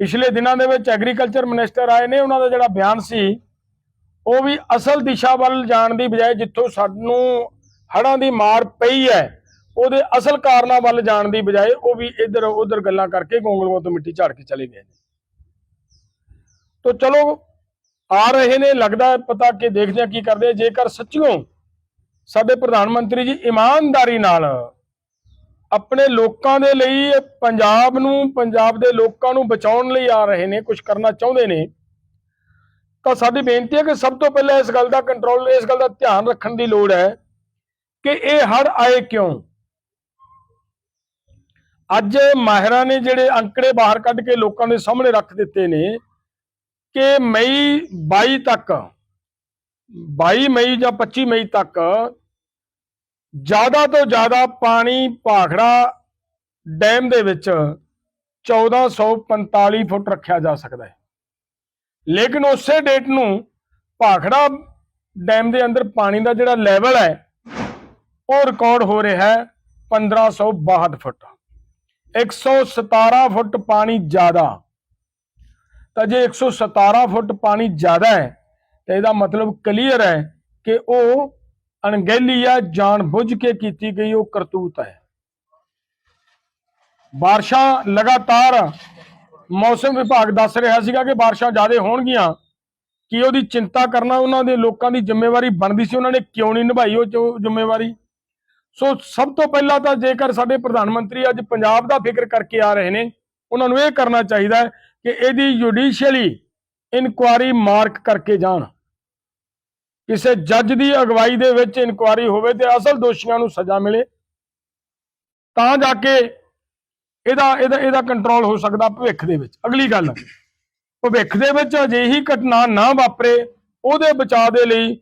ਪਿਛਲੇ ਦਿਨਾਂ ਦੇ ਵਿੱਚ ਐਗਰੀਕਲਚਰ ਮਿਨਿਸਟਰ ਆਏ ਨੇ, ਉਹਨਾਂ ਦਾ ਜਿਹੜਾ ਬਿਆਨ ਸੀ, ਉਹ ਵੀ ਅਸਲ ਦਿਸ਼ਾ ਵੱਲ ਜਾਣ ਦੀ ਬਜਾਏ ਜਿੱਥੋਂ ਸਾਨੂੰ ਹੜ੍ਹਾਂ ਦੀ ਮਾਰ ਪਈ ਹੈ, ਉਹਦੇ ਅਸਲ ਕਾਰਨਾਂ ਵੱਲ ਜਾਣ ਦੀ ਬਜਾਏ ਉਹ ਵੀ ਇੱਧਰ, ਉੱਧਰ ਗੱਲਾਂ ਕਰਕੇ ਗੋਂਗਲੂਆਂ ਤੋਂ ਮਿੱਟੀ ਝਾੜ ਕੇ ਚਲੇ ਗਏ ਨੇ। ਤੋ ਚਲੋ, ਆ ਰਹੇ ਨੇ, ਲੱਗਦਾ ਪਤਾ ਕਿ ਦੇਖਦੇ ਆ ਕੀ ਕਰਦੇ ਜੇਕਰ ਸੱਚੀਓ ਸਾਡੇ ਪ੍ਰਧਾਨ ਮੰਤਰੀ ਜੀ ਇਮਾਨਦਾਰੀ ਨਾਲ ਆਪਣੇ ਲੋਕਾਂ ਦੇ ਲਈ ਪੰਜਾਬ ਨੂੰ, ਪੰਜਾਬ ਦੇ ਲੋਕਾਂ ਨੂੰ ਬਚਾਉਣ ਲਈ ਆ ਰਹੇ ਨੇ ਕੁਝ ਕਰਨਾ ਚਾਹੁੰਦੇ ਨੇ। ਤਾਂ ਸਾਡੀ ਬੇਨਤੀ ਹੈ ਕਿ ਸਭ ਤੋਂ ਪਹਿਲਾਂ ਇਸ ਗੱਲ ਦਾ ਕੰਟਰੋਲ ਇਸ ਗੱਲ ਦਾ ਧਿਆਨ ਰੱਖਣ ਦੀ ਲੋੜ ਹੈ ਕਿ ਇਹ ਹੜ ਆਏ ਕਿਉਂ? ਅੱਜ ਮਾਹਿਰਾਂ ਨੇ ਜਿਹੜੇ ਅੰਕੜੇ ਬਾਹਰ ਕੱਢ ਕੇ ਲੋਕਾਂ ਦੇ ਸਾਹਮਣੇ ਰੱਖ ਦਿੱਤੇ ਨੇ ਕਿ ਮਈ 22 ਤੱਕ 22 ਮਈ ਜਾਂ 25 ਮਈ ਤੱਕ ਜ਼ਿਆਦਾ ਤੋਂ ਜ਼ਿਆਦਾ ਪਾਣੀ ਭਾਖੜਾ ਡੈਮ ਦੇ ਵਿੱਚ 1445 ਫੁੱਟ ਰੱਖਿਆ ਜਾ ਸਕਦਾ ਹੈ। ਲੇਕਿਨ ਉਸੇ ਡੇਟ ਨੂੰ ਭਾਖੜਾ ਡੈਮ ਦੇ ਅੰਦਰ ਪਾਣੀ ਦਾ ਜਿਹੜਾ ਲੈਵਲ ਹੈ, ਉਹ ਰਿਕਾਰਡ ਹੋ ਰਿਹਾ ਹੈ 1562 ਫੁੱਟ। 117 ਫੁੱਟ ਪਾਣੀ ਜ਼ਿਆਦਾ। ਤਾਂ ਜੇ 117 ਫੁੱਟ ਪਾਣੀ ਜ਼ਿਆਦਾ ਹੈ, ਤਾਂ ਇਹਦਾ ਮਤਲਬ ਕਲੀਅਰ ਹੈ ਕਿ ਉਹ ਅਣਗਹਿਲੀ ਆ ਜਾਣ ਬੁੱਝ ਕੇ ਕੀਤੀ ਗਈ ਉਹ ਕਰਤੂਤ ਹੈ। ਬਾਰਿਸ਼ਾਂ ਲਗਾਤਾਰ ਮੌਸਮ ਵਿਭਾਗ ਦੱਸ ਰਿਹਾ ਸੀਗਾ ਕਿ ਬਾਰਿਸ਼ਾਂ ਜ਼ਿਆਦਾ ਹੋਣਗੀਆਂ। ਕਿ ਉਹਦੀ ਚਿੰਤਾ ਕਰਨਾ ਉਹਨਾਂ ਦੇ ਲੋਕਾਂ ਦੀ ਜ਼ਿੰਮੇਵਾਰੀ ਬਣਦੀ ਸੀ? ਉਹਨਾਂ ਨੇ ਕਿਉਂ ਨਹੀਂ ਨਿਭਾਈ ਉਹ ਜੋ ਜ਼ਿੰਮੇਵਾਰੀ? ਸੋ ਸਭ ਤੋਂ ਪਹਿਲਾਂ ਤਾਂ ਜੇਕਰ ਸਾਡੇ ਪ੍ਰਧਾਨ ਮੰਤਰੀ ਅੱਜ ਪੰਜਾਬ ਦਾ ਫਿਕਰ ਕਰਕੇ ਆ ਰਹੇ ਨੇ, ਉਹਨਾਂ ਨੂੰ ਇਹ ਕਰਨਾ ਚਾਹੀਦਾ ਕਿ ਇਹਦੀ ਜੁਡੀਸ਼ੀਅਲੀ ਇਨਕੁਆਰੀ ਮਾਰਕ ਕਰਕੇ ਜਾਣ। ਕਿਸੇ ਜੱਜ ਦੀ ਅਗਵਾਈ ਦੇ ਵਿੱਚ ਇਨਕੁਆਰੀ ਹੋਵੇ ਤੇ ਅਸਲ ਦੋਸ਼ੀਆਂ ਨੂੰ ਸਜ਼ਾ ਮਿਲੇ, ਤਾਂ ਜਾ ਕੇ ਇਹਦਾ ਇਹਦਾ ਇਹਦਾ ਕੰਟਰੋਲ ਹੋ ਸਕਦਾ ਭਵਿੱਖ ਦੇ ਵਿੱਚ। ਅਗਲੀ ਗੱਲ, ਭਵਿੱਖ ਦੇ ਵਿੱਚ ਅਜਿਹੀ ਘਟਨਾ ਨਾ ਵਾਪਰੇ, ਉਹਦੇ ਬਚਾਅ ਦੇ ਲਈ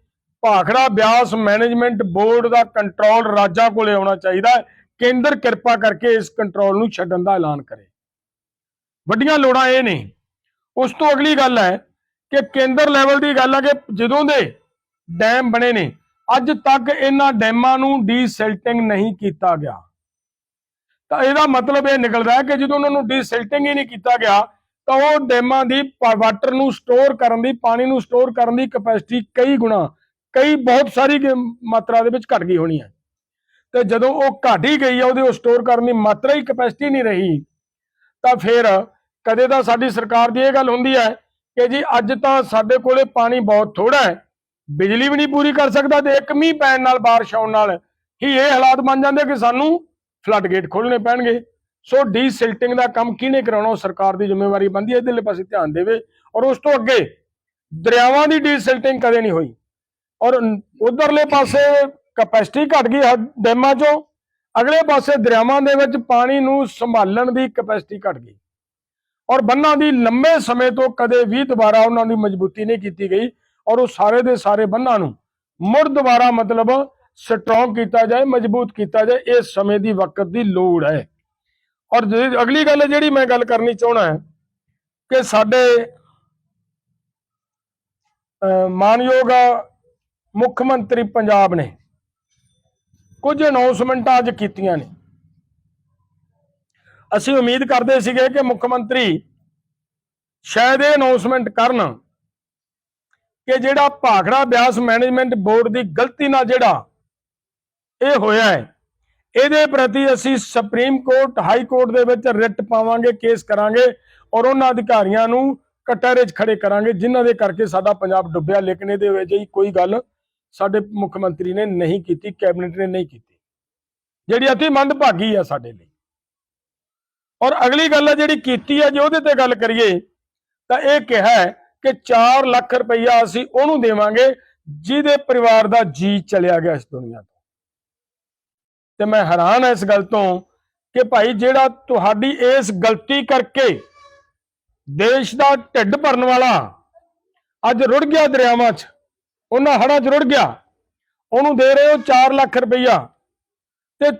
ਭਾਖੜਾ ਬਿਆਸ ਮੈਨੇਜਮੈਂਟ ਬੋਰਡ ਦਾ ਕੰਟਰੋਲ ਰਾਜਾਂ ਕੋਲੇ ਆਉਣਾ ਚਾਹੀਦਾ ਕੇਂਦਰ ਕਿਰਪਾ ਕਰਕੇ ਇਸ ਕੰਟਰੋਲ ਨੂੰ ਛੱਡਣ ਦਾ ਐਲਾਨ ਕਰੇ। ਵੱਡੀਆਂ ਲੋੜਾਂ ਇਹ ਨੇ। ਉਸ ਤੋਂ ਅਗਲੀ ਗੱਲ ਹੈ ਕਿ ਕੇਂਦਰ ਲੈਵਲ ਦੀ ਗੱਲ ਹੈ ਕਿ ਜਦੋਂ ਦੇ ਡੈਮ ਬਣੇ ਨੇ। ਅੱਜ ਤੱਕ ਇਹਨਾਂ ਡੈਮਾਂ ਨੂੰ ਡੀਸਿਲਟਿੰਗ ਨਹੀਂ ਕੀਤਾ ਗਿਆ। ਤਾਂ ਇਹਦਾ ਮਤਲਬ ਇਹ ਨਿਕਲਦਾ ਹੈ ਕਿ ਜਦੋਂ ਉਹਨਾਂ ਨੂੰ ਡੀਸਿਲਟਿੰਗ ਹੀ ਨਹੀਂ ਕੀਤਾ ਗਿਆ, ਤਾਂ ਉਹ ਡੈਮਾਂ ਦੀ ਵਾਟਰ ਨੂੰ ਸਟੋਰ ਕਰਨ ਦੀ, ਪਾਣੀ ਨੂੰ ਸਟੋਰ ਕਰਨ ਦੀ ਕਪੈਸਿਟੀ ਕਈ ਗੁਣਾ, ਕਈ ਬਹੁਤ ਸਾਰੀ ਮਾਤਰਾ ਦੇ ਵਿੱਚ ਘਟ ਗਈ ਹੋਣੀ ਹੈ। ਤੇ ਜਦੋਂ ਉਹ ਘਟ ਹੀ ਗਈ ਹੈ, ਉਹਦੇ ਉਹ ਸਟੋਰ ਕਰਨ ਦੀ ਮਾਤਰਾ ਹੀ ਕਪੈਸਿਟੀ ਨਹੀਂ ਰਹੀ, ਤਾਂ ਫਿਰ ਕਦੇ ਤਾਂ ਸਾਡੀ ਸਰਕਾਰ ਦੀ ਇਹ ਗੱਲ ਹੁੰਦੀ ਹੈ ਕਿ ਜੀ ਅੱਜ ਤਾਂ ਸਾਡੇ ਕੋਲੇ ਪਾਣੀ ਬਹੁਤ ਥੋੜਾ ਹੈ ਬਿਜਲੀ ਵੀ ਨਹੀਂ ਪੂਰੀ ਕਰ ਸਕਦਾ ਤੇ ਇੱਕ ਮੀਂਹ ਪੈਣ ਨਾਲ, ਬਾਰਿਸ਼ ਆਉਣ ਨਾਲ ਹੀ ਇਹ ਹਾਲਾਤ ਬਣ ਜਾਂਦੇ ਕਿ ਸਾਨੂੰ ਫਲੱਡ ਗੇਟ ਖੋਲਣੇ ਪੈਣਗੇ। ਸੋ ਡੀਸਿਲਟਿੰਗ ਦਾ ਕੰਮ ਕਿਹਨੇ ਕਰਾਉਣਾ? ਉਹ ਸਰਕਾਰ ਦੀ ਜ਼ਿੰਮੇਵਾਰੀ ਬਣਦੀ ਹੈ, ਇਹਦੇ ਲਈ ਪਾਸੇ ਧਿਆਨ ਦੇਵੇ। ਔਰ ਉਸ ਤੋਂ ਅੱਗੇ ਦਰਿਆਵਾਂ ਦੀ ਡੀਸਿਲਟਿੰਗ ਕਦੇ ਨਹੀਂ ਹੋਈ। ਔਰ ਉਧਰਲੇ ਪਾਸੇ ਕਪੈਸਿਟੀ ਘਟ ਗਈ ਡੈਮਾਂ 'ਚੋਂ। ਅਗਲੇ ਪਾਸੇ ਦਰਿਆਵਾਂ ਦੇ ਵਿੱਚ ਪਾਣੀ ਨੂੰ ਸੰਭਾਲਣ ਦੀ ਕਪੈਸਿਟੀ ਘਟ ਗਈ। ਔਰ ਬੰਨਾਂ ਦੀ ਲੰਮੇ ਸਮੇਂ ਤੋਂ ਕਦੇ ਵੀ ਦੁਬਾਰਾ ਉਹਨਾਂ ਦੀ ਮਜ਼ਬੂਤੀ ਨਹੀਂ ਕੀਤੀ ਗਈ। ਔਰ ਉਹ ਸਾਰੇ ਦੇ ਸਾਰੇ ਬੰਨਾਂ ਨੂੰ ਮੁੜ ਦੁਬਾਰਾ ਮਤਲਬ ਸਟਰੋਂਗ ਕੀਤਾ ਜਾਏ ਮਜ਼ਬੂਤ ਕੀਤਾ ਜਾਏ ਇਸ ਸਮੇਂ ਦੀ ਵਕਤ ਦੀ ਲੋੜ ਹੈ। ਔਰ ਅਗਲੀ ਗੱਲ ਜਿਹੜੀ ਮੈਂ ਗੱਲ ਕਰਨੀ ਚਾਹਣਾ ਹੈ ਕਿ ਸਾਡੇ ਅਹ, ਮਾਨਯੋਗ ਮੁੱਖ ਮੰਤਰੀ ਪੰਜਾਬ ਨੇ ਕੁਝ ਅਨਾਉਂਸਮੈਂਟਾਂ ਅੱਜ ਕੀਤੀਆਂ ਨੇ। ਅਸੀਂ ਉਮੀਦ ਕਰਦੇ ਸੀਗੇ ਕਿ ਮੁੱਖ ਮੰਤਰੀ ਸ਼ਾਇਦ ਇਹ ਅਨਾਉਂਸਮੈਂਟ ਕਰਨ ਕਿ ਜਿਹੜਾ ਭਾਖੜਾ ਬਿਆਸ ਮੈਨੇਜਮੈਂਟ ਬੋਰਡ ਦੀ ਗਲਤੀ ਨਾਲ ਜਿਹੜਾ ਇਹ ਹੋਇਆ ਹੈ, ਇਹਦੇ ਪ੍ਰਤੀ ਅਸੀਂ ਸੁਪਰੀਮ ਕੋਰਟ ਹਾਈ ਕੋਰਟ ਦੇ ਵਿੱਚ ਰਿਟ ਪਾਵਾਂਗੇ ਕੇਸ ਕਰਾਂਗੇ ਔਰ ਉਹਨਾਂ ਅਧਿਕਾਰੀਆਂ ਨੂੰ ਕਟਹਿਰੇ 'ਚ ਖੜੇ ਕਰਾਂਗੇ, ਜਿਨ੍ਹਾਂ ਦੇ ਕਰਕੇ ਸਾਡਾ ਪੰਜਾਬ ਡੁੱਬਿਆ, ਲੇਕਿਨ ਇਹਦੇ ਵਿੱਚ ਜੀ ਕੋਈ ਗੱਲ ਸਾਡੇ ਮੁੱਖ ਮੰਤਰੀ ਨੇ ਨਹੀਂ ਕੀਤੀ ਕੈਬਨਿਟ ਨੇ ਨਹੀਂ ਕੀਤੀ। ਜਿਹੜੀ ਅਤੀ ਮੰਦਭਾਗੀ ਆ ਸਾਡੇ ਲਈ। ਔਰ ਅਗਲੀ ਗੱਲ ਹੈ ਜਿਹੜੀ ਕੀਤੀ ਹੈ ਜੇ ਉਹਦੇ ਤੇ ਗੱਲ ਕਰੀਏ, ਤਾਂ ਇਹ ਕਿਹਾ ਹੈ ਕਿ 4 ਲੱਖ ਰੁਪਈਆ ਅਸੀਂ ਉਹਨੂੰ ਦੇਵਾਂਗੇ, ਜਿਹਦੇ ਪਰਿਵਾਰ ਦਾ ਜੀ ਚਲਿਆ ਗਿਆ ਇਸ ਦੁਨੀਆ ਤੋਂ। ਤੇ ਮੈਂ ਹੈਰਾਨ ਹਾਂ ਇਸ ਗੱਲ ਤੋਂ ਕਿ ਭਾਈ ਜਿਹੜਾ ਤੁਹਾਡੀ ਇਸ ਗਲਤੀ ਕਰਕੇ ਦੇਸ਼ ਦਾ ਢਿੱਡ ਭਰਨ ਵਾਲਾ ਅੱਜ ਰੁੜ ਗਿਆ ਦਰਿਆਵਾਂ 'ਚ, ਉਹਨਾਂ ਹੜਾਂ 'ਚ ਰੁੜ ਗਿਆ, ਉਹਨੂੰ ਦੇ ਰਹੇ ਹੋ 4 ਲੱਖ ਰੁਪਈਆ। ਤੇ